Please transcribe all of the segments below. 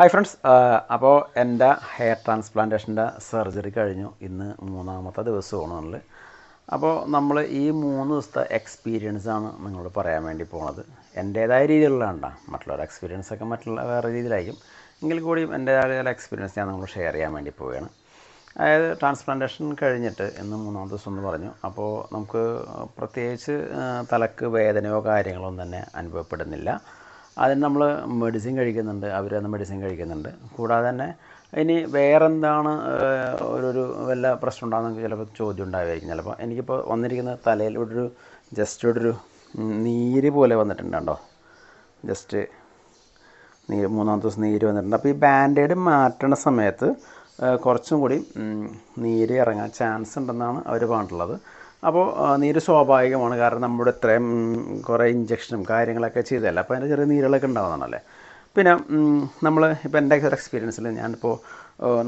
Hi friends അപ്പോൾ എന്റെ hair ട്രാൻസ്പ്ലാന്റേഷന്റെ surgery കഴിഞ്ഞു. ഇന്ന് മൂന്നാമത്തെ ദിവസമാണ് നമ്മൾ. അപ്പോൾ നമ്മൾ ഈ മൂന്ന് ദിവസത്തെ എക്സ്പീരിയൻസ് ആണ് നിങ്ങളോട് പറയാൻ വേണ്ടി പോണത്. എന്റേതായ രീതിയിലുള്ളതാണ്ട മറ്റുള്ളവരുടെ എക്സ്പീരിയൻസ് ഒക്കെ മറ്റുള്ള വേറെ രീതിയിലായിരിക്കും. എങ്കിൽ കൂടിയും എന്റേതായ എക്സ്പീരിയൻസ് ഞാൻ നിങ്ങൾ ഷെയർ ചെയ്യാൻ വേണ്ടി പോവുകയാണ്. അതായത് ട്രാൻസ്പ്ലാന്റേഷൻ കഴിഞ്ഞിട്ട് ഇന്ന് മൂന്നാം ദിവസം എന്ന് പറഞ്ഞു. അപ്പോൾ നമുക്ക് പ്രത്യേകിച്ച് തലക്ക് വേദനയോ കാര്യങ്ങളോ തന്നെ അനുഭവപ്പെടുന്നില്ല. അതിന് നമ്മൾ മെഡിസിൻ കഴിക്കുന്നുണ്ട് അവർ തന്ന മെഡിസിൻ കഴിക്കുന്നുണ്ട്. കൂടാതെ തന്നെ ഇനി വേറെന്താണ് ഒരു വല്ല പ്രശ്നം ഉണ്ടാകുന്ന ചിലപ്പോൾ ചോദ്യം ഉണ്ടാവുമായിരിക്കും ചിലപ്പോൾ എനിക്കിപ്പോൾ വന്നിരിക്കുന്ന തലയിൽ ഇവിടെ ഒരു ജസ്റ്റ് ഇവിടെ ഒരു നീര് പോലെ വന്നിട്ടുണ്ട് കണ്ടോ? ജസ്റ്റ് നീര് മൂന്നാമത്തെ ദിവസം നീര് വന്നിട്ടുണ്ട്. അപ്പോൾ ഈ ബാൻഡേഡ് മാറ്റണ സമയത്ത് കുറച്ചും കൂടി നീര് ഇറങ്ങാൻ ചാൻസ് ഉണ്ടെന്നാണ് അവർ പറഞ്ഞിട്ടുള്ളത്. അപ്പോൾ നീര് സ്വാഭാവികമാണ്. കാരണം നമ്മുടെ ഇത്രയും കുറേ ഇഞ്ചക്ഷനും കാര്യങ്ങളൊക്കെ ചെയ്തതല്ല? അപ്പോൾ അതിന്റെ ചെറിയ നീരുകളൊക്കെ ഉണ്ടാവുന്നതാണല്ലേ? പിന്നെ നമ്മൾ ഇപ്പോൾ എന്റെ ഒരു എക്സ്പീരിയൻസിൽ ഞാനിപ്പോൾ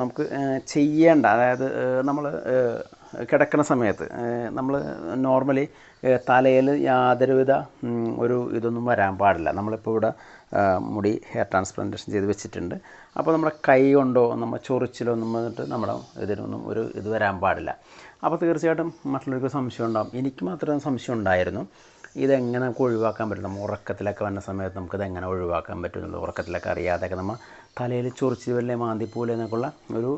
നമുക്ക് ചെയ്യേണ്ട അതായത് നമ്മൾ കിടക്കുന്ന സമയത്ത് നമ്മൾ നോർമലി തലയിൽ യാതൊരുവിധ ഒരു ഇതൊന്നും വരാൻ പാടില്ല. നമ്മളിപ്പോൾ ഇവിടെ മുടി ഹെയർ ട്രാൻസ്പ്ലാന്റേഷൻ ചെയ്ത് വെച്ചിട്ടുണ്ട്. അപ്പോൾ നമ്മുടെ കൈ കൊണ്ടോ നമ്മൾ ചൊറിച്ചിലോ ഒന്നും വന്നിട്ട് നമ്മുടെ ഇതിനൊന്നും ഒരു ഇത് വരാൻ പാടില്ല. അപ്പോൾ തീർച്ചയായിട്ടും മറ്റുള്ളവർക്ക് സംശയം ഉണ്ടാകും എനിക്ക് മാത്രം സംശയം ഉണ്ടായിരുന്നു. ഇതെങ്ങനെ നമുക്ക് ഒഴിവാക്കാൻ പറ്റും? നമ്മൾ ഉറക്കത്തിലൊക്കെ വന്ന സമയത്ത് നമുക്കിത് എങ്ങനെ ഒഴിവാക്കാൻ പറ്റുന്നുള്ളൂ ഉറക്കത്തിലൊക്കെ അറിയാതെയൊക്കെ നമ്മൾ തലയിൽ ചൊറിച്ച് വല്ലേ മാന്തിപ്പോലെ എന്നൊക്കെയുള്ള ഒരു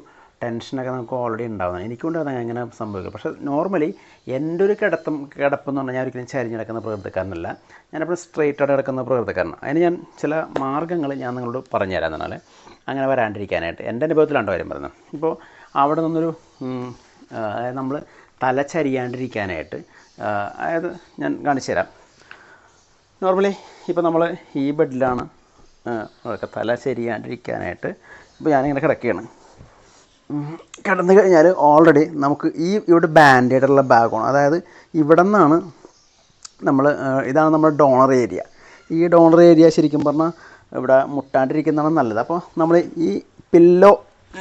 ടെൻഷനൊക്കെ നമുക്ക് ഓൾറെഡി ഉണ്ടാവുന്നത് എനിക്കുണ്ടാകുന്ന എങ്ങനെ സംഭവിക്കും. പക്ഷേ നോർമലി എന്റെ ഒരു കിടത്തം കിടപ്പെന്ന് പറഞ്ഞാൽ ഞാൻ ഒരിക്കലും ചരിഞ്ഞ് കിടക്കുന്ന പ്രകൃതിക്കാരനല്ല. ഞാനെപ്പോഴും സ്ട്രെയിറ്റ് ആയിട്ട് കിടക്കുന്ന പ്രകൃതിക്കാരനാണ്. അതിന് ഞാൻ ചില മാർഗങ്ങൾ ഞാൻ നിങ്ങളോട് പറഞ്ഞു എന്നാൽ അങ്ങനെ വരാണ്ടിരിക്കാനായിട്ട്. എന്റെ അനുഭവത്തിലാണ് കാര്യം പറയുന്നത്? ഇപ്പോൾ അവിടെ നിന്നൊരു അതായത് നമ്മൾ തലച്ചരിയാണ്ടിരിക്കാനായിട്ട് അതായത് ഞാൻ കാണിച്ചു തരാം. നോർമലി ഇപ്പോൾ നമ്മൾ ഈ ബെഡിലാണ് ഒക്കെ തല ശരിയാണ്ടിരിക്കാനായിട്ട് ഇപ്പോൾ ഞാനിങ്ങനെ കിടക്കുകയാണ്. കിടന്ന് കഴിഞ്ഞാൽ ഓൾറെഡി നമുക്ക് ഈ ഇവിടെ ബാൻഡേഡുള്ള ബാഗാണ് അതായത് ഇവിടെ നിന്നാണ് നമ്മൾ ഇതാണ് നമ്മുടെ ഡോണർ ഏരിയ ഈ ഡോണർ ഏരിയ ശരിക്കും പറഞ്ഞാൽ ഇവിടെ മുട്ടാണ്ടിരിക്കുന്നതാണ് നല്ലത്. അപ്പോൾ നമ്മൾ ഈ pillow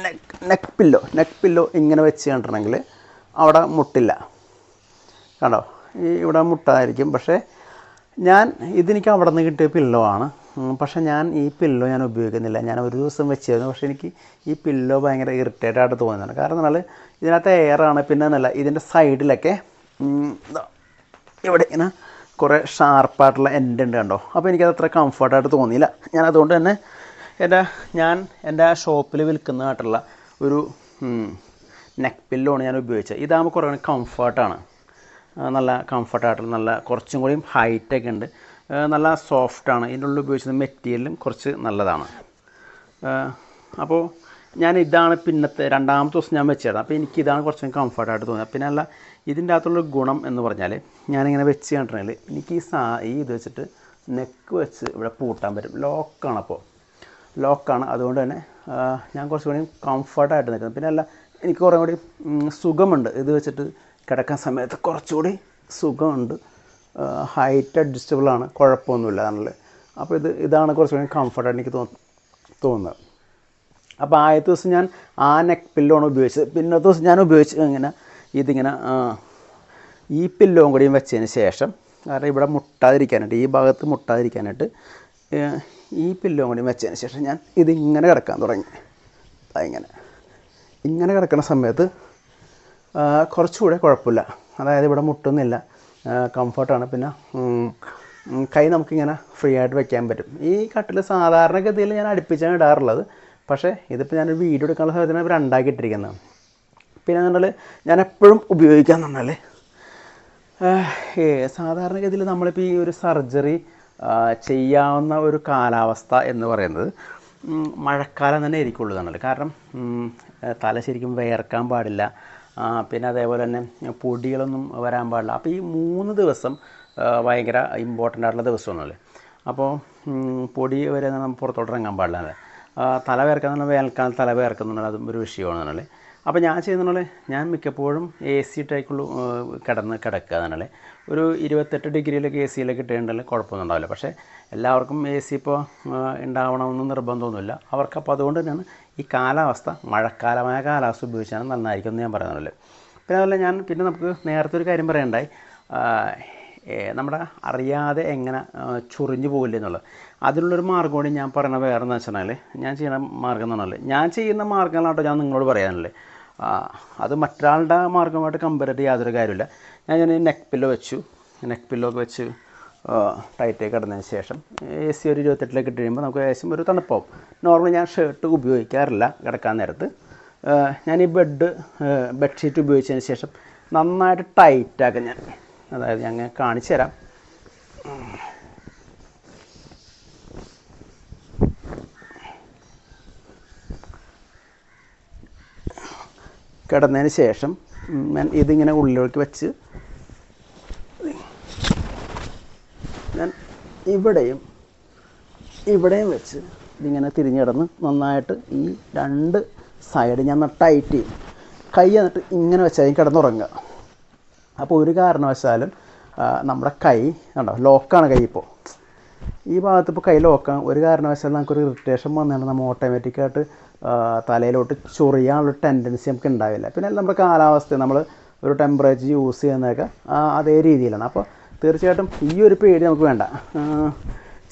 neck neck pillow neck pillow ഇങ്ങനെ വെച്ച് കണ്ടിട്ടുണ്ടെങ്കിൽ അവിടെ മുട്ടില്ല. കണ്ടോ? ഈ ഇവിടെ മുട്ടായിരിക്കും. പക്ഷേ ഞാൻ ഇതെനിക്ക് അവിടെ നിന്ന് കിട്ടിയ പില്ലോ ആണ്. പക്ഷേ ഞാൻ ഈ പില്ലോ ഞാൻ ഉപയോഗിക്കുന്നില്ല. ഞാൻ ഒരു ദിവസം വെച്ചിരുന്നു. പക്ഷേ എനിക്ക് ഈ പില്ലോ ഭയങ്കര ഇറിറ്റേറ്റ് ആയിട്ട് തോന്നുന്നുണ്ട് കാരണം എന്നാൽ ഇതിനകത്ത് എയറാണ് പിന്നെ എന്നല്ല ഇതിന്റെ സൈഡിലൊക്കെ ഇവിടെ ഇങ്ങനെ കുറേ ഷാർപ്പായിട്ടുള്ള എൻഡ് ഉണ്ട് കണ്ടോ? അപ്പോൾ എനിക്കത് അത്ര കംഫർട്ടായിട്ട് തോന്നിയില്ല. ഞാൻ അതുകൊണ്ട് തന്നെ എന്റെ ഞാൻ എന്റെ ഷോപ്പിൽ വിൽക്കുന്നതായിട്ടുള്ള ഒരു നെക്ക് പില്ലോ ഞാൻ ഉപയോഗിച്ചത്. ഇതാകുമ്പോൾ കുറേ കംഫർട്ടാണ് നല്ല കംഫർട്ടായിട്ടുള്ള നല്ല കുറച്ചും കൂടിയും ഹൈറ്റൊക്കെ ഉണ്ട്. നല്ല സോഫ്റ്റാണ് ഇതിന്റെ ഉള്ളിൽ ഉപയോഗിച്ചത് മെറ്റീരിയലും കുറച്ച് നല്ലതാണ്. അപ്പോൾ ഞാൻ ഇതാണ് പിന്നത്തെ രണ്ടാമത്തെ ദിവസം ഞാൻ വെച്ചത് അപ്പോൾ എനിക്ക് ഇതാണ് കുറച്ചും കംഫർട്ടായിട്ട് തോന്നിയത്. പിന്നെ അല്ല ഇതിന്റെ അകത്തുള്ള ഗുണം എന്ന് പറഞ്ഞാൽ ഞാനിങ്ങനെ വെച്ച് കണ്ടിട്ടുണ്ടെങ്കിൽ എനിക്ക് ഈ സാ ഈ ഇത് വെച്ചിട്ട് നെക്ക് വെച്ച് ഇവിടെ പൂട്ടാൻ പറ്റും. ലോക്കാണ് അപ്പോൾ ലോക്കാണ് അതുകൊണ്ട് തന്നെ ഞാൻ ഞാൻ കുറച്ചുകൂടി കംഫർട്ടായിട്ട് നിൽക്കുന്നത് പിന്നെ അല്ല എനിക്ക് കുറേ കൂടി സുഖമുണ്ട്. ഇത് വെച്ചിട്ട് കിടക്കാൻ സമയത്ത് കുറച്ചുകൂടി സുഖമുണ്ട്. ഹൈറ്റ് അഡ്ജസ്റ്റബിൾ ആണ്. കുഴപ്പമൊന്നുമില്ല എന്നുള്ളത് അപ്പോൾ ഇത് ഇതാണ് കുറച്ചുകൂടി കംഫർട്ടായിട്ട് എനിക്ക് തോന്നു തോന്നുന്നത്. അപ്പോൾ ആദ്യത്തെ ദിവസം ഞാൻ ആ നെക്ക് പില്ലോണ് ഉപയോഗിച്ചത്. പിന്നത്തെ ദിവസം ഞാൻ ഉപയോഗിച്ച് ഇങ്ങനെ ഇതിങ്ങനെ ഈ പില്ലോം കൂടിയും വെച്ചതിന് ശേഷം കാരണം ഇവിടെ മുട്ടാതിരിക്കാനായിട്ട് ഈ ഭാഗത്ത് മുട്ടാതിരിക്കാനായിട്ട് ഈ പില്ലോ കൂടി വെച്ചതിന് ശേഷം ഞാൻ ഇതിങ്ങനെ കിടക്കാൻ തുടങ്ങി. ഇങ്ങനെ. ഇങ്ങനെ കിടക്കുന്ന സമയത്ത് കുറച്ചുകൂടെ കുഴപ്പമില്ല. അതായത് ഇവിടെ മുട്ടുന്നില്ല. കംഫർട്ടാണ് പിന്നെ കൈ നമുക്കിങ്ങനെ ഫ്രീ ആയിട്ട് വെക്കാൻ പറ്റും. ഈ കട്ടിൽ സാധാരണഗതിയിൽ ഞാൻ അടുപ്പിച്ചാണ് ഇടാറുള്ളത്. പക്ഷേ ഇതിപ്പോൾ ഞാൻ വീഡിയോ എടുക്കാനുള്ള സമയത്തിന് ഇപ്പോൾ രണ്ടാക്കി ഇട്ടിരിക്കുന്നതാണ് പിന്നെ പറഞ്ഞാൽ ഞാൻ എപ്പോഴും ഉപയോഗിക്കാന്ന് പറഞ്ഞാൽ സാധാരണഗതിയിൽ നമ്മളിപ്പോൾ ഈ ഒരു സർജറി ചെയ്യാവുന്ന ഒരു കാലാവസ്ഥ എന്ന് പറയുന്നത് മഴക്കാലം തന്നെ ഇരിക്കുള്ളൂ കാരണം തല ശരിക്കും വേർക്കാൻ പാടില്ല. പിന്നെ അതേപോലെ തന്നെ പൊടികളൊന്നും വരാൻ പാടില്ല. അപ്പോൾ ഈ മൂന്ന് ദിവസം ഭയങ്കര ഇമ്പോർട്ടന്റ് ആയിട്ടുള്ള ദിവസമാണല്ലേ. അപ്പോൾ പൊടി വരെ നമ്മൾ പുറത്തോട്ട് ഇറങ്ങാൻ പാടില്ല തല വേർക്കാൻ വേനൽക്കാലം തല വേർക്കുന്നുണ്ടെങ്കിൽ അതും ഒരു വിഷയമാണ് എന്നാലേ അപ്പോൾ ഞാൻ ചെയ്യുന്നതാണല്ലേ? ഞാൻ മിക്കപ്പോഴും എ സി ടൈക്കുള്ളൂ കിടന്ന് കിടക്കുക എന്നാലേ ഒരു ഇരുപത്തെട്ട് ഡിഗ്രിയിലൊക്കെ എ സിയിലൊക്കെ ഇട്ടുണ്ടെങ്കിൽ കുഴപ്പമൊന്നും ഉണ്ടാവില്ല. പക്ഷേ എല്ലാവർക്കും എ സി ഇപ്പോൾ ഉണ്ടാവണമെന്ന് നിർബന്ധമൊന്നുമില്ല. അവർക്കപ്പോൾ അതുകൊണ്ട് തന്നെയാണ് ഈ കാലാവസ്ഥ മഴക്കാലമായ കാലാവസ്ഥ ഉപയോഗിച്ചാണ് നന്നായിരിക്കും എന്ന് ഞാൻ പറയുന്നത് പിന്നെ അതുപോലെ ഞാൻ പിന്നെ നമുക്ക് നേരത്തെ ഒരു കാര്യം പറയണ്ടായി. നമ്മുടെ അറിയാതെ എങ്ങനെ ചൊറിഞ്ഞു പോകില്ല എന്നുള്ളത്. അതിനുള്ളൊരു കൂടി ഞാൻ പറയുന്ന വേറെ എന്ന് വെച്ചാൽ ഞാൻ ചെയ്യുന്ന മാർഗം എന്ന് പറഞ്ഞാൽ ഞാൻ ചെയ്യുന്ന മാർഗങ്ങളാട്ടോ ഞാൻ നിങ്ങളോട് പറയാനല്ലേ ആ, അത് മറ്റൊരാളുടെ മാർഗമായിട്ട് കമ്പയർ ചെയ്തിട്ട് യാതൊരു കാര്യമില്ല ഞാൻ ഞാൻ നെക്ക് പില്ലോ വെച്ചു. നെക്ക് പില്ലോ ഒക്കെ വെച്ച് ടൈറ്റായി കിടന്നതിന് ശേഷം എ സി ഒരു ഇരുപത്തെട്ടിലേക്ക് ഇട്ട് കഴിയുമ്പോൾ നമുക്ക് ഏകദേശം ഒരു തണുപ്പാവും. നോർമലി ഞാൻ ഷർട്ട് ഉപയോഗിക്കാറില്ല കിടക്കാൻ നേരത്ത്. ഞാൻ ഈ ബെഡ് ബെഡ്ഷീറ്റ് ഉപയോഗിച്ചതിന് ശേഷം നന്നായിട്ട് ടൈറ്റാക്കും ഞാൻ. അതായത് ഞാൻ കാണിച്ചു തരാം. കിടന്നതിന് ശേഷം ഇതിങ്ങനെ ഉള്ളിലേക്ക് വെച്ച് ഞാൻ ഇവിടെയും ഇവിടെയും വെച്ച് ഇതിങ്ങനെ തിരിഞ്ഞു കിടന്ന് നന്നായിട്ട് ഈ രണ്ട് സൈഡ് ഞാൻ ചെയ്യും. കൈ എന്നിട്ട് ഇങ്ങനെ വെച്ചാൽ കിടന്നുറങ്ങുക. അപ്പോൾ ഒരു കാരണവശാലും നമ്മുടെ കൈ കണ്ടോ ലോക്കാണ് കൈ ഇപ്പോൾ. ഈ ഭാഗത്ത് ഇപ്പോൾ കൈ ലോക്കാണ് ഒരു കാരണവശാലും നമുക്കൊരു ഇറിറ്റേഷൻ വന്നിട്ട് നമ്മൾ ഓട്ടോമാറ്റിക്കായിട്ട് തലയിലോട്ട് ചൊറിയാനുള്ള ടെൻഡൻസി നമുക്ക് ഉണ്ടാവില്ല. പിന്നെ നമ്മുടെ കാലാവസ്ഥ നമ്മൾ ഒരു ടെമ്പറേച്ചർ യൂസ് ചെയ്യുന്നതൊക്കെ അതേ രീതിയിലാണ്. അപ്പോൾ തീർച്ചയായിട്ടും ഈ ഒരു പേടി നമുക്ക് വേണ്ട.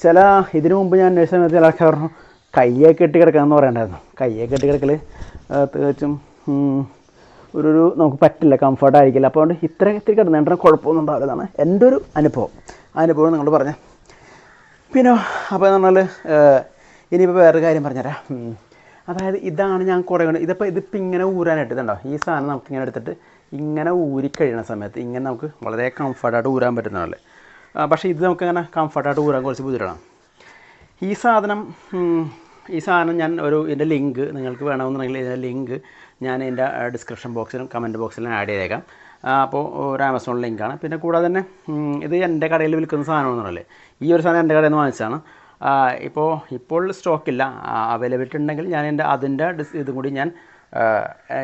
ചില ഇതിനു മുമ്പ് ഞാൻ അന്വേഷിച്ച സമയത്ത് ചില ആൾക്കാർ പറഞ്ഞു കയ്യെ കെട്ടി കിടക്കാമെന്ന് പറയണ്ടായിരുന്നു. കയ്യെ കെട്ടി കിടക്കൽ തീർച്ചയായും ഒരു ഒരു നമുക്ക് പറ്റില്ല കംഫർട്ടായിരിക്കില്ല അപ്പോൾ അതുകൊണ്ട് ഇത്ര ഇത്തിരി കിടന്നിട്ട് കുഴപ്പമൊന്നും ഉണ്ടാവില്ലതാണ് എന്റെ ഒരു അനുഭവം. അനുഭവം നിങ്ങൾ പറഞ്ഞത് പിന്നെ അപ്പോൾ എന്ന് പറഞ്ഞാൽ ഇനിയിപ്പോൾ വേറൊരു കാര്യം പറഞ്ഞുതരാം. അതായത് ഇതാണ് ഞാൻ കുറേ കൊണ്ട്. ഇതിപ്പോൾ ഇതിപ്പോൾ ഇങ്ങനെ ഊരാനായിട്ട് ഇതുണ്ടോ ഈ സാധനം നമുക്ക് ഇങ്ങനെ എടുത്തിട്ട് ഇങ്ങനെ ഊരി കഴിയുന്ന സമയത്ത് ഇങ്ങനെ നമുക്ക് വളരെ കംഫർട്ടായിട്ട് ഊരാൻ പറ്റുന്നതല്ലേ പക്ഷേ ഇത് നമുക്ക് അങ്ങനെ കംഫർട്ടായിട്ട് ഊരാൻ കുറച്ച് ബുദ്ധിമുട്ടാണ്. ഈ സാധനം ഈ സാധനം ഞാൻ ഒരു ഇതിന്റെ ലിങ്ക് നിങ്ങൾക്ക് വേണമെന്നുണ്ടെങ്കിൽ ഇതിന്റെ ലിങ്ക് ഞാൻ എന്റെ ഡിസ്ക്രിപ്ഷൻ ബോക്സിലും കമന്റ് ബോക്സിലും ആഡ് ചെയ്തേക്കാം. അപ്പോൾ ഒരു ആമസോൺ ലിങ്കാണ് പിന്നെ കൂടാതെ തന്നെ ഇത് എന്റെ കടയിൽ വിൽക്കുന്ന സാധനമാണെന്നുള്ളത് ഈ ഒരു സാധനം എന്റെ കടയിൽ നിന്ന് വാങ്ങിച്ചതാണ്. ഇപ്പോൾ ഇപ്പോൾ സ്റ്റോക്കില്ല അവൈലബിലിറ്റി ഉണ്ടെങ്കിൽ ഞാൻ എന്റെ അതിന്റെ ഡിസ് ഇതും കൂടി ഞാൻ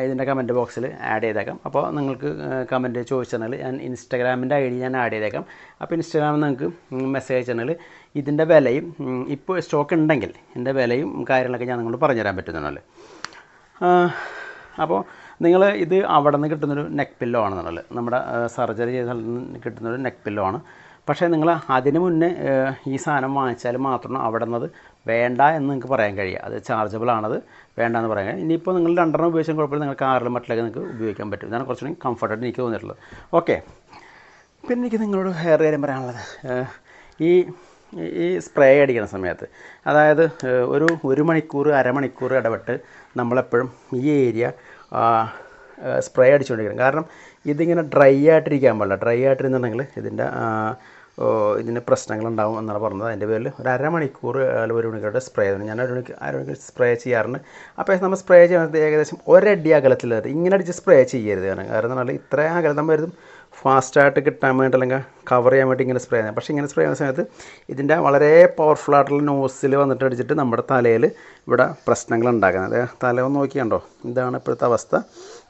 ഇതിന്റെ കമന്റ് ബോക്സിൽ ആഡ് ചെയ്തേക്കാം. അപ്പോൾ നിങ്ങൾക്ക് കമന്റ് ചോദിച്ചാൽ ഞാൻ ഇൻസ്റ്റാഗ്രാമിന്റെ ഐ ഡി ഞാൻ ആഡ് ചെയ്തേക്കാം. അപ്പോൾ ഇൻസ്റ്റാഗ്രാമിൽ നിങ്ങൾക്ക് മെസ്സേജ് അയച്ചാൽ ഇതിന്റെ വിലയും ഇപ്പോൾ സ്റ്റോക്ക് ഉണ്ടെങ്കിൽ ഇതിന്റെ വിലയും കാര്യങ്ങളൊക്കെ ഞാൻ നിങ്ങളോട് പറഞ്ഞുതരാൻ പറ്റുന്നുണ്ടല്ലേ അപ്പോൾ നിങ്ങൾ ഇത് അവിടെ നിന്ന് കിട്ടുന്നൊരു നെക്ക് പില്ലോ ആണെന്നുള്ളത്. നമ്മുടെ സർജറി ചെയ്ത സ്ഥലത്ത് നിന്ന് കിട്ടുന്നൊരു നെക്ക് പില്ലോ ആണ്. പക്ഷേ നിങ്ങൾ അതിന് മുന്നേ ഈ സാധനം വാങ്ങിച്ചാൽ മാത്രമാണ് അവിടെ നിന്നത് വേണ്ട എന്ന് നിങ്ങൾക്ക് പറയാൻ കഴിയുക. അത് ചാർജബിൾ ആണത് വേണ്ട എന്ന് പറയാൻ കഴിയും ഇനിയിപ്പോൾ നിങ്ങൾ രണ്ടെണ്ണം ഉപയോഗിച്ചാൽ കുഴപ്പമില്ല. നിങ്ങൾക്ക് കാറിലും മറ്റിലൊക്കെ നിങ്ങൾക്ക് ഉപയോഗിക്കാൻ പറ്റും. ഇതാണ് കുറച്ചുകൂടി കംഫർട്ടായിട്ട് എനിക്ക് തോന്നിയിട്ടുള്ളത്. ഓക്കെ പിന്നെ എനിക്ക് നിങ്ങളോട് വേറെ കാര്യം പറയാനുള്ളത്. ഈ ഈ സ്പ്രേ അടിക്കുന്ന സമയത്ത് അതായത് ഒരു ഒരു മണിക്കൂർ അരമണിക്കൂർ ഇടപെട്ട് നമ്മളെപ്പോഴും ഈ ഏരിയ സ്പ്രേ അടിച്ചുകൊണ്ടിരിക്കണം. കാരണം ഇതിങ്ങനെ ഡ്രൈ ആയിട്ടിരിക്കാൻ പാടില്ല. ഡ്രൈ ആയിട്ടിരുന്നുണ്ടെങ്കിൽ ഇതിന്റെ ഇതിന് പ്രശ്നങ്ങളുണ്ടാവും എന്നാണ് പറഞ്ഞത്. അതിന്റെ പേരിൽ ഒരു അരമണിക്കൂർ അല്ലെങ്കിൽ ഒരു മണിക്കൂറുടെ സ്പ്രേ ചെയ്തു ഞാൻ ഒരു മണിക്കൂർ അര മണിക്കൂർ സ്പ്രേ ചെയ്യാറുണ്ട്. അപ്പോൾ നമ്മൾ സ്പ്രേ ചെയ്യുന്നത് ഏകദേശം ഒരടി അകലത്തിൽ ഇങ്ങനെ അടിച്ച് സ്പ്രേ ചെയ്യരുത് കാരണം കാരണം പറഞ്ഞാൽ ഇത്രയും അകലം വരുതും ഫാസ്റ്റായിട്ട് കിട്ടാൻ വേണ്ടി അല്ലെങ്കിൽ കവർ ചെയ്യാൻ വേണ്ടി ഇങ്ങനെ സ്പ്രേ ചെയ്യുന്നത്. പക്ഷേ ഇങ്ങനെ സ്പ്രേ ചെയ്യുന്ന സമയത്ത് ഇതിന്റെ വളരെ പവർഫുൾ ആയിട്ടുള്ള നോസിൽ വന്നിട്ട് അടിച്ചിട്ട് നമ്മുടെ തലയിൽ ഇവിടെ പ്രശ്നങ്ങൾ ഉണ്ടാക്കുന്നത്. തല ഒന്ന് നോക്കിയാണ്ടോ? ഇതാണ് ഇപ്പോഴത്തെ അവസ്ഥ.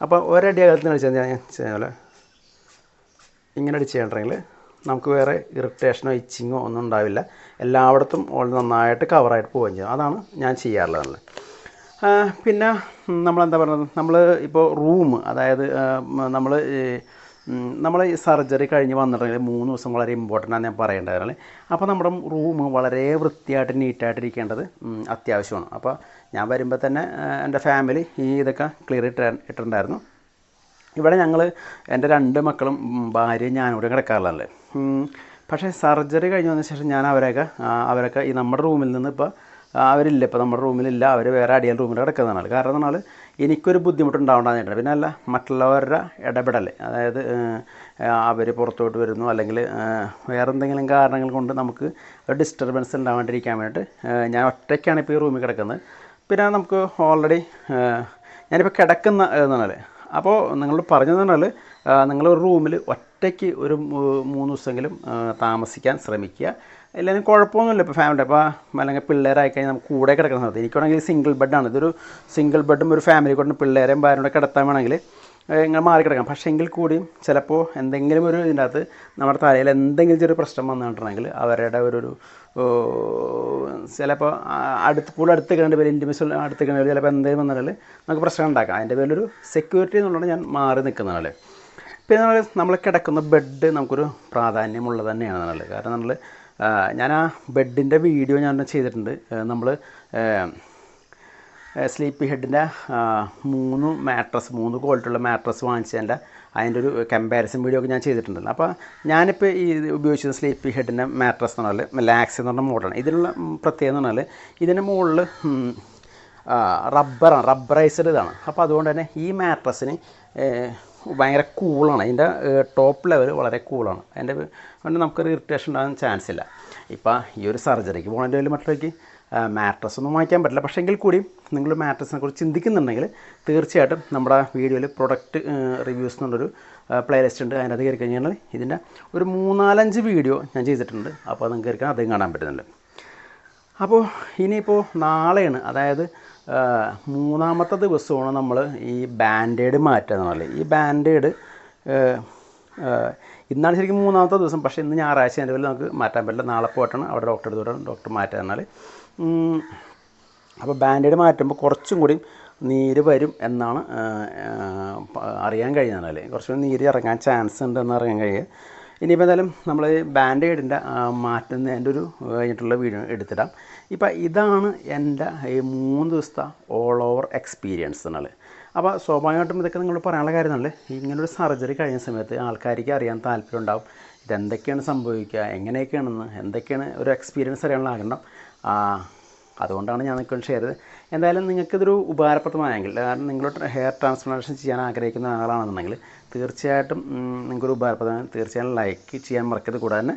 അപ്പോൾ ഒരടി അകലത്തിൽ അടിച്ചാൽ ഞാൻ ചെയ്യാൻ ഇങ്ങനെ അടിച്ച് ചെയ്യണമെങ്കിൽ നമുക്ക് വേറെ ഇറിറ്റേഷനോ ഇച്ചിങ്ങോ ഒന്നും ഉണ്ടാവില്ല. എല്ലായിടത്തും ഓൾ നന്നായിട്ട് കവറായിട്ട് പോവുകയും ചെയ്യും. അതാണ് ഞാൻ ചെയ്യാറുള്ളത് നല്ല പിന്നെ നമ്മളെന്താ പറയുന്നത് നമ്മൾ ഇപ്പോൾ റൂം അതായത് നമ്മൾ നമ്മൾ ഈ സർജറി കഴിഞ്ഞ് വന്നിട്ടുണ്ടെങ്കിൽ മൂന്ന് ദിവസം വളരെ ഇമ്പോർട്ടന്റ് ആണ് ഞാൻ പറയേണ്ടത് അപ്പോൾ നമ്മുടെ റൂം വളരെ വൃത്തിയായിട്ട് നീറ്റായിട്ട് ഇരിക്കേണ്ടത് അത്യാവശ്യമാണ്. അപ്പോൾ ഞാൻ വരുമ്പോൾ തന്നെ എന്റെ ഫാമിലി ഈ ഇതൊക്കെ ക്ലിയർ ഇട്ട് ഇട്ടിട്ടുണ്ടായിരുന്നു. ഇവിടെ ഞങ്ങൾ എന്റെ രണ്ട് മക്കളും ഭാര്യയും ഞാനും കൂടെ കിടക്കാറുള്ളതല്ലേ പക്ഷേ സർജറി കഴിഞ്ഞ് വന്ന ശേഷം ഞാൻ അവരൊക്കെ അവരൊക്കെ ഈ നമ്മുടെ റൂമിൽ നിന്ന് ഇപ്പോൾ അവരില്ല. ഇപ്പോൾ നമ്മുടെ റൂമിലില്ല. അവർ വേറെ അടിയൽ റൂമിൽ കിടക്കുന്നതാണ്. കാരണം എന്നാൽ എനിക്കൊരു ബുദ്ധിമുട്ടുണ്ടാവേണ്ടതായിട്ട് പിന്നെ അല്ല മറ്റുള്ളവരുടെ ഇടപെടൽ അതായത് അവർ പുറത്തോട്ട് വരുന്നു. അല്ലെങ്കിൽ വേറെ എന്തെങ്കിലും കാരണങ്ങൾ കൊണ്ട് നമുക്ക് ഒരു ഡിസ്റ്റർബൻസ് ഉണ്ടാവാണ്ടിരിക്കാൻ വേണ്ടിയിട്ട് ഞാൻ ഒറ്റയ്ക്കാണ് ഇപ്പോൾ ഈ റൂമിൽ കിടക്കുന്നത്. പിന്നെ നമുക്ക് ഓൾറെഡി ഞാനിപ്പോൾ കിടക്കുന്ന എന്നാൽ അപ്പോൾ നിങ്ങൾ പറഞ്ഞതെന്ന് പറഞ്ഞാൽ നിങ്ങൾ ഒരു റൂമിൽ ഒറ്റയ്ക്ക് ഒരു മൂന്ന് ദിവസമെങ്കിലും താമസിക്കാൻ ശ്രമിക്കുക. എല്ലാവരും കുഴപ്പമൊന്നുമില്ല ഇപ്പോൾ ഫാമിലി അപ്പോൾ അല്ലെങ്കിൽ പിള്ളേരായി കഴിഞ്ഞാൽ നമുക്ക് കൂടെ കിടക്കുന്ന സമയത്ത്. എനിക്കാണെങ്കിൽ സിംഗിൾ ബെഡാണ് ഇതൊരു സിംഗിൾ ബെഡും ഒരു ഫാമിലി കൊണ്ട് പിള്ളേരെയും ഭാര്യയും കൂടെ കിടത്താൻ വേണമെങ്കിൽ ഇങ്ങനെ മാറിക്കിടക്കാം. പക്ഷേ എങ്കിൽ കൂടിയും ചിലപ്പോൾ എന്തെങ്കിലും ഒരു ഇതിന്റെ അകത്ത് നമ്മുടെ തലയിൽ എന്തെങ്കിലും ചെറിയ പ്രശ്നം വന്നിട്ടുണ്ടെങ്കിൽ അവരുടെ ഒരു ഒരു ചിലപ്പോൾ അടുത്ത് കൂടുതൽ അടുത്ത് കണ്ട് പേര് ഇന്റിമസ് അടുത്ത് കണ്ട് ചിലപ്പോൾ എന്തെങ്കിലും വന്നിട്ടുണ്ടെങ്കിൽ നമുക്ക് പ്രശ്നം ഉണ്ടാക്കാം. അതിന്റെ പേരിലൊരു സെക്യൂരിറ്റി എന്നുള്ളത് ഞാൻ മാറി നിൽക്കുന്ന ആൾ പിന്നെ നമ്മൾ നമ്മൾ കിടക്കുന്ന ബെഡ് നമുക്കൊരു പ്രാധാന്യമുള്ളത് തന്നെയാണ് എന്നുള്ളത്. കാരണം നമ്മൾ ഞാൻ ആ ബെഡിന്റെ വീഡിയോ ഞാൻ ചെയ്തിട്ടുണ്ട്. നമ്മൾ സ്ലീപ്പി ഹെഡിന്റെ മൂന്ന് മാട്രസ് മൂന്ന് ക്വാളിറ്റിയുള്ള മാട്രസ് വാങ്ങിച്ചതിന്റെ അതിന്റെ ഒരു കമ്പാരിസൺ വീഡിയോ ഒക്കെ ഞാൻ ചെയ്തിട്ടുണ്ടല്ലോ അപ്പോൾ ഞാനിപ്പോൾ ഈ ഉപയോഗിച്ചത് സ്ലീപ്പി ഹെഡിന്റെ മാട്രസ് എന്ന് പറഞ്ഞാൽ ലാക്സ് എന്ന് പറഞ്ഞ മോഡലാണ് ഇതിനുള്ള പ്രത്യേകത എന്ന് പറഞ്ഞാൽ ഇതിന്റെ മുകളിൽ റബ്ബറാണ് റബ്ബറൈസ്ഡ് ഇതാണ്. അപ്പോൾ അതുകൊണ്ട് തന്നെ ഈ മാട്രസിന് ഭയങ്കര കൂളാണ് അതിന്റെ ടോപ്പ് ലെവൽ വളരെ കൂളാണ് അതിന്റെ കൊണ്ട് നമുക്കൊരു ഇറിറ്റേഷൻ ഉണ്ടാകാൻ ചാൻസ് ഇല്ല. ഇപ്പോൾ ഈ ഒരു സർജറിക്ക് പോകേണ്ടി വലിയ മട്ടിലേക്ക് മാട്രസ് ഒന്നും വാങ്ങിക്കാൻ പറ്റില്ല. പക്ഷേ എങ്കിൽ കൂടി നിങ്ങൾ മാട്രസിനെ കുറിച്ച് ചിന്തിക്കുന്നുണ്ടെങ്കിൽ തീർച്ചയായിട്ടും നമ്മുടെ വീഡിയോയിൽ പ്രൊഡക്റ്റ് റിവ്യൂസ് എന്നുള്ളൊരു പ്ലേലിസ്റ്റ് ഉണ്ട്. അതിനകത്ത് കയറി കഴിഞ്ഞാൽ ഇതിന്റെ ഒരു മൂന്നാലഞ്ച് വീഡിയോ ഞാൻ ചെയ്തിട്ടുണ്ട്. അപ്പോൾ നിങ്ങൾക്ക് കയറി അതും കാണാൻ പറ്റുന്നുണ്ട്. അപ്പോൾ ഇനിയിപ്പോൾ നാളെയാണ് അതായത് മൂന്നാമത്തെ ദിവസമാണ് നമ്മൾ ഈ ബാൻഡേഡ് മാറ്റുക എന്നുള്ളത് ഈ ബാൻഡേഡ് ഇന്നാണ് ശരിക്കും മൂന്നാമത്തെ ദിവസം. പക്ഷേ ഇന്ന് ഞായറാഴ്ച എന്റെ നമുക്ക് മാറ്റാൻ പറ്റില്ല. നാളെ പോയിട്ടാണ് അവിടെ ഡോക്ടർ എടുത്തോട്ട് ഡോക്ടർ മാറ്റുക എന്നാൽ അപ്പോൾ ബാൻഡേഡ് മാറ്റുമ്പോൾ കുറച്ചും കൂടി നീര് വരും എന്നാണ് അറിയാൻ കഴിയുന്നത് കുറച്ചും കൂടി നീര് ഇറങ്ങാൻ ചാൻസ് ഉണ്ടെന്ന് അറിയാൻ കഴിയുക. ഇനിയിപ്പോൾ എന്തായാലും നമ്മൾ ബാൻഡേഡിന്റെ മാറ്റുന്നതിന്റെ ഒരു കഴിഞ്ഞിട്ടുള്ള വീഡിയോ എടുത്തിടാം. ഇപ്പം ഇതാണ് എന്റെ ഈ മൂന്ന് ദിവസത്തെ ഓൾ ഓവർ എക്സ്പീരിയൻസ് എന്നുള്ളത് അപ്പോൾ സ്വാഭാവികമായിട്ടും ഇതൊക്കെ നിങ്ങൾ പറയാനുള്ള കാര്യം എന്നല്ലേ ഇങ്ങനൊരു സർജറി കഴിഞ്ഞ സമയത്ത് ആൾക്കാർക്ക് അറിയാൻ താല്പര്യം ഉണ്ടാവും. ഇതെന്തൊക്കെയാണ് സംഭവിക്കുക? എങ്ങനെയൊക്കെയാണെന്ന്? എന്തൊക്കെയാണ് ഒരു എക്സ്പീരിയൻസ് അറിയാനുള്ള ആഗ്രഹം അതുകൊണ്ടാണ് ഞാൻ നിങ്ങൾക്ക് ഷെയർ ചെയ്തത്. എന്തായാലും നിങ്ങൾക്കിതൊരു ഉപകാരപ്രദമായെങ്കിൽ കാരണം നിങ്ങൾ ഹെയർ ട്രാൻസ്പ്ലാന്റേഷൻ ചെയ്യാൻ ആഗ്രഹിക്കുന്ന ആളാണെന്നുണ്ടെങ്കിൽ തീർച്ചയായിട്ടും നിങ്ങൾക്കൊരു ഉപകാരപ്രദമാണ് തീർച്ചയായും ലൈക്ക് ചെയ്യാൻ മറക്കരുത്. കൂടാതെ തന്നെ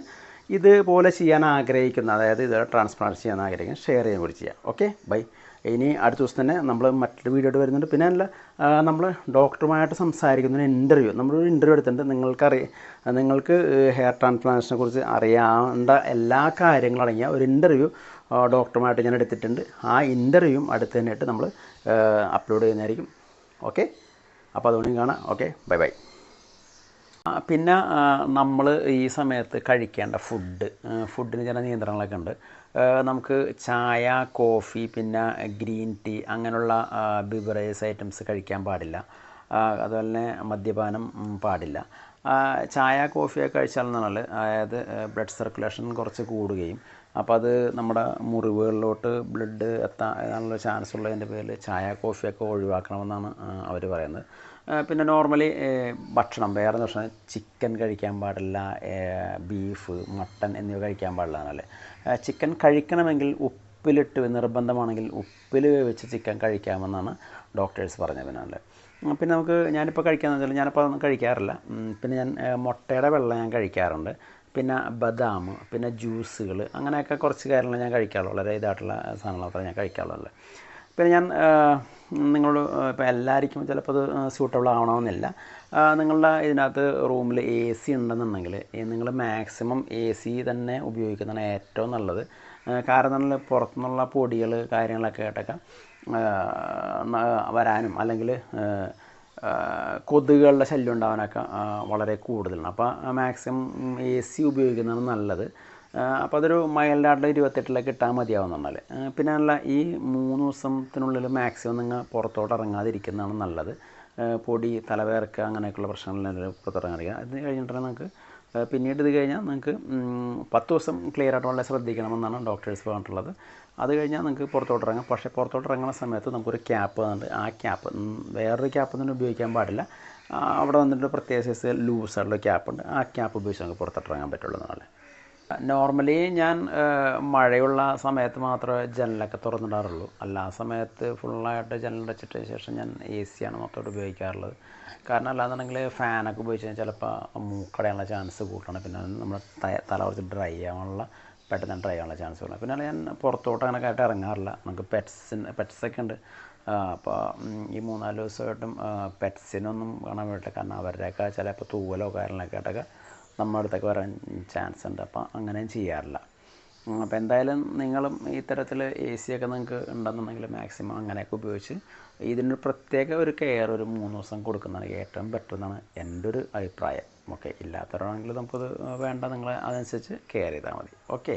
ഇതുപോലെ ചെയ്യാൻ ആഗ്രഹിക്കുന്ന അതായത് ഇത് ട്രാൻസ്പ്ലാന്റ് ചെയ്യാൻ ആഗ്രഹിക്കുന്ന ഷെയർ ചെയ്യാൻ കൂടി ചെയ്യാം. ഓക്കെ ബൈ ഇനി അടുത്ത ദിവസം തന്നെ നമ്മൾ മറ്റൊരു വീഡിയോ ആയിട്ട് വരുന്നുണ്ട്. പിന്നെ അല്ല നമ്മൾ ഡോക്ടറുമായിട്ട് സംസാരിക്കുന്ന ഒരു ഇന്റർവ്യൂ നമ്മളൊരു ഇന്റർവ്യൂ എടുത്തിട്ടുണ്ട്. നിങ്ങൾക്കറിയാം നിങ്ങൾക്ക് ഹെയർ ട്രാൻസ്പ്ലാന്റേഷനെ കുറിച്ച് അറിയാവുന്ന എല്ലാ കാര്യങ്ങളും അടങ്ങിയ ഒരു ഇന്റർവ്യൂ ഡോക്ടറുമായിട്ട് ഞാൻ എടുത്തിട്ടുണ്ട്. ആ ഇന്റർവ്യൂവും അടുത്ത് തന്നെയായിട്ട് നമ്മൾ അപ്ലോഡ് ചെയ്യുന്നതായിരിക്കും. ഓക്കെ അപ്പോൾ അതുകൊണ്ടും കാണാം. ഓക്കെ ബൈ ബൈ പിന്നെ നമ്മൾ ഈ സമയത്ത് കഴിക്കേണ്ട ഫുഡ് ഫുഡിന് ചില നിയന്ത്രണങ്ങളൊക്കെ ഉണ്ട്. നമുക്ക് ചായ കോഫി പിന്നെ ഗ്രീൻ ടീ അങ്ങനെയുള്ള ബിവറേജ് ഐറ്റംസ് കഴിക്കാൻ പാടില്ല. അതുപോലെ തന്നെ മദ്യപാനം പാടില്ല. ചായ കോഫിയൊക്കെ കഴിച്ചാൽ നല്ലത്. അതായത് ബ്ലഡ് സർക്കുലേഷൻ കുറച്ച് കൂടുകയും. അപ്പോൾ അത് നമ്മുടെ മുറിവുകളിലോട്ട് ബ്ലഡ് എത്താനുള്ള ചാൻസ് ഉള്ളതിന്റെ പേരിൽ ചായ കോഫിയൊക്കെ ഒഴിവാക്കണമെന്നാണ് അവർ പറയുന്നത്. പിന്നെ നോർമലി ഭക്ഷണം വേറെ ഭക്ഷണം? ചിക്കൻ കഴിക്കാൻ പാടില്ല ബീഫ് മട്ടൺ എന്നിവ കഴിക്കാൻ പാടില്ല എന്നല്ലേ. ചിക്കൻ കഴിക്കണമെങ്കിൽ ഉപ്പിലിട്ട് നിർബന്ധമാണെങ്കിൽ ഉപ്പിൽ വെച്ച് ചിക്കൻ കഴിക്കാമെന്നാണ് ഡോക്ടേഴ്സ് പറഞ്ഞത് പിന്നെ നമുക്ക് ഞാനിപ്പോൾ കഴിക്കാന്ന് വെച്ചാൽ ഞാനിപ്പോൾ അതൊന്നും കഴിക്കാറില്ല. പിന്നെ ഞാൻ മുട്ടയുടെ വെള്ളം ഞാൻ കഴിക്കാറുണ്ട്. പിന്നെ ബദാം പിന്നെ ജ്യൂസുകൾ അങ്ങനെയൊക്കെ കുറച്ച് കാര്യങ്ങൾ ഞാൻ കഴിക്കാറുള്ളൂ. വളരെ ഇതായിട്ടുള്ള സാധനങ്ങൾ മാത്രമേ ഞാൻ കഴിക്കാറുള്ളൂ പിന്നെ ഞാൻ നിങ്ങളോട് ഇപ്പോൾ എല്ലാവർക്കും ചിലപ്പോൾ അത് സ്യൂട്ടബിൾ ആവണമെന്നില്ല. നിങ്ങളുടെ ഇതിനകത്ത് റൂമിൽ എ സി ഉണ്ടെന്നുണ്ടെങ്കിൽ നിങ്ങൾ മാക്സിമം എ സി തന്നെ ഉപയോഗിക്കുന്നതാണ് ഏറ്റവും നല്ലത്. കാരണം പുറത്തുനിന്നുള്ള പൊടികൾ കാര്യങ്ങളൊക്കെ ആയിട്ടൊക്കെ വരാനും അല്ലെങ്കിൽ കൊതുകുകളുടെ ശല്യം ഉണ്ടാവാനൊക്കെ വളരെ കൂടുതലാണ്. അപ്പോൾ മാക്സിമം എ സി ഉപയോഗിക്കുന്നതാണ് നല്ലത്. അപ്പോൾ അതൊരു മൈൽഡായിട്ടുള്ള ഇരുപത്തെട്ടിലേക്ക് ഇട്ടാൽ മതിയാവുന്നതാണ് പിന്നെ അല്ല ഈ മൂന്ന് ദിവസത്തിനുള്ളിൽ മാക്സിമം നിങ്ങൾ പുറത്തോട്ട് ഇറങ്ങാതിരിക്കുന്നതാണ് നല്ലത്. പൊടി തലവേർക്ക അങ്ങനെയൊക്കെയുള്ള പ്രശ്നങ്ങളിൽ പുറത്തിറങ്ങാതിരിക്കുക അത് കഴിഞ്ഞിട്ടുണ്ടെങ്കിൽ ആ, പിന്നീട് ഇത് കഴിഞ്ഞാൽ നിങ്ങൾക്ക് പത്ത് ദിവസം ക്ലിയർ ആയിട്ട് വളരെ ശ്രദ്ധിക്കണമെന്നാണ് ഡോക്ടേഴ്സ് പറഞ്ഞിട്ടുള്ളത്. അത് കഴിഞ്ഞാൽ നിങ്ങൾക്ക് പുറത്തോട്ട് ഇറങ്ങാം. പക്ഷേ പുറത്തോട്ട് ഇറങ്ങുന്ന സമയത്ത് നമുക്കൊരു ക്യാപ്പ് വന്നിട്ട് ആ ക്യാപ്പ് വേറൊരു ക്യാപ്പ് ഒന്നും ഉപയോഗിക്കാൻ പാടില്ല. അവിടെ വന്നിട്ട് പ്രത്യേക സൈസ് ലൂസായിട്ടുള്ള ക്യാപ്പ് ഉണ്ട്. ആ ക്യാപ്പ് ഉപയോഗിച്ച് നമുക്ക് പുറത്തോട്ട് ഇറങ്ങാൻ പറ്റുള്ളൂ എന്നാണ് നോർമലി ഞാൻ മഴയുള്ള സമയത്ത് മാത്രമേ ജനലൊക്കെ തുറന്നിടാറുള്ളൂ. അല്ല സമയത്ത് ഫുള്ളായിട്ട് ജനലടച്ചിട്ട് ശേഷം ഞാൻ എ സിയാണ് മൊത്തമായിട്ട് ഉപയോഗിക്കാറുള്ളത്. കാരണം അല്ലാന്നുണ്ടെങ്കിൽ ഫാനൊക്കെ ഉപയോഗിച്ച് കഴിഞ്ഞാൽ ചിലപ്പോൾ മൂക്കടയാനുള്ള ചാൻസ് കൂട്ടണം. പിന്നെ നമ്മൾ തല കുറച്ച് ഡ്രൈ ആവാനുള്ള പെട്ടെന്ന് ട്രൈ ചെയ്യാനുള്ള ചാൻസ് കൂടുതലാണ് പിന്നെ ഞാൻ പുറത്തോട്ട് അങ്ങനെ ആയിട്ട് ഇറങ്ങാറില്ല. നമുക്ക് പെറ്റ്സിന് പെറ്റ്സൊക്കെ ഉണ്ട്. അപ്പോൾ ഈ മൂന്നാൽ ദിവസമായിട്ടും പെറ്റ്സിനൊന്നും കാണാൻ പറ്റില്ല. കാരണം അവരുടെയൊക്കെ ചിലപ്പോൾ തൂവലോ കാര്യങ്ങളൊക്കെ ആയിട്ടൊക്കെ നമ്മുടെ അടുത്തൊക്കെ വരാൻ ചാൻസ് ഉണ്ട്. അപ്പോൾ അങ്ങനെയും ചെയ്യാറില്ല. അപ്പോൾ എന്തായാലും നിങ്ങളും ഇത്തരത്തിൽ എ സി ഒക്കെ നിങ്ങൾക്ക് ഉണ്ടെന്നുണ്ടെങ്കിൽ മാക്സിമം അങ്ങനെയൊക്കെ ഉപയോഗിച്ച് ഇതിനൊരു പ്രത്യേക ഒരു കെയർ ഒരു മൂന്ന് ദിവസം കൊടുക്കുന്നതാണ് ഏറ്റവും ബെറ്റർ എന്നാണ് എന്റെ ഒരു അഭിപ്രായം. ഓക്കെ ഇല്ലാത്തവരാണെങ്കിൽ നമുക്കത് വേണ്ട നിങ്ങൾ അതനുസരിച്ച് കെയർ ചെയ്താൽ മതി. ഓക്കെ